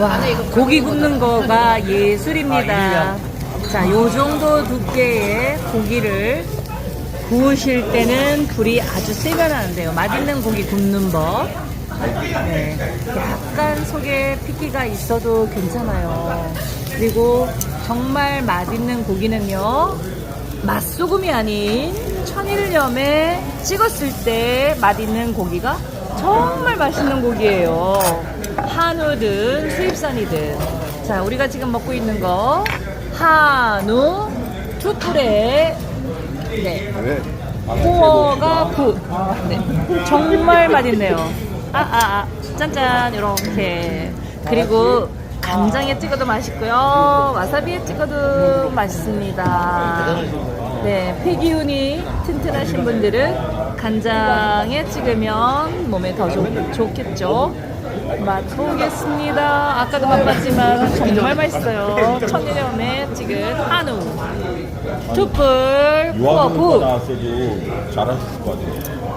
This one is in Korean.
와, 고기 굽는 거가 예술입니다. 자, 요 정도 두께의 고기를 구우실 때는 불이 아주 안 돼요. 맛있는 고기 굽는 법. 네. 약간 속에 피기가 있어도 괜찮아요. 그리고 정말 맛있는 고기는요. 맛소금이 아닌 천일염에 찍었을 때 맛있는 고기가 정말 맛있는 고기예요. 한우든 수입산이든. 자, 우리가 지금 먹고 있는 거 한우 두 뿔에 네. 왜? 홍어가 굿. 네. 정말 맛있네요. 아, 아, 아. 짠짠. 이렇게. 그리고 간장에 찍어도 맛있고요. 와사비에 찍어도 맛있습니다. 네. 폐기운이 튼튼하신 분들은 간장에 찍으면 몸에 더 좋, 좋겠죠. 맛보겠습니다. 아까도 맛봤지만 정말 맛있어요. 천일염에 찍은 한우. 투뿔. 나왔어도 잘하실 것 같아요.